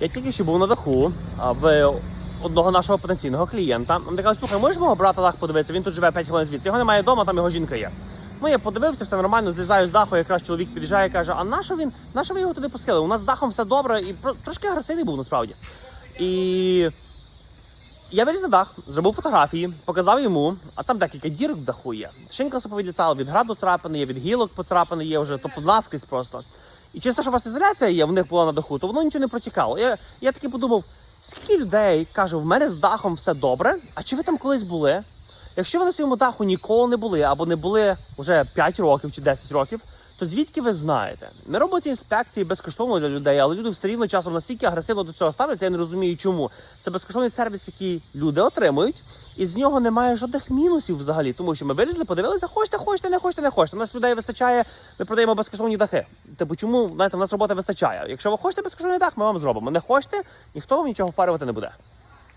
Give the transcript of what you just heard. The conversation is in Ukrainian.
Я тільки що був на даху в одного нашого потенційного клієнта. Він каже, слухай, можеш мого брата дах подивитися? Він тут живе 5 хвилин звідси. Його немає вдома, там його жінка є. Ну, я подивився, все нормально, злізаю з даху, якраз чоловік під'їжджає і каже, а нащо він, нащо ви його туди пустили? У нас з дахом все добре і трошки агресивний був насправді. І я виліз на дах, зробив фотографії, показав йому, а там декілька дірок в даху є. Шинка повилітала, від граду царапини є, від гілок поцарапини є вже, тобто наскрізь просто. І через те, що у вас ізоляція є, в них була на даху, то воно нічого не протікало. Я, я таки подумав, скільки людей каже, в мене з дахом все добре, а чи ви там колись були? Якщо ви на своєму даху ніколи не були, або не були вже 5 років чи 10 років, то звідки ви знаєте? Ми робимо ці інспекції безкоштовно для людей, але люди все рівно часом настільки агресивно до цього ставляться, я не розумію чому. Це безкоштовний сервіс, який люди отримують, і з нього немає жодних мінусів взагалі, тому що ми вилізли, подивилися, хочете, хочете, не хочете, не хочете. У нас людей вистачає, ми продаємо безкоштовні дахи. Типу, чому знаєте, в нас роботи вистачає? Якщо ви хочете безкоштовний дах, ми вам зробимо. Не хочете, ніхто вам нічого впарювати не буде.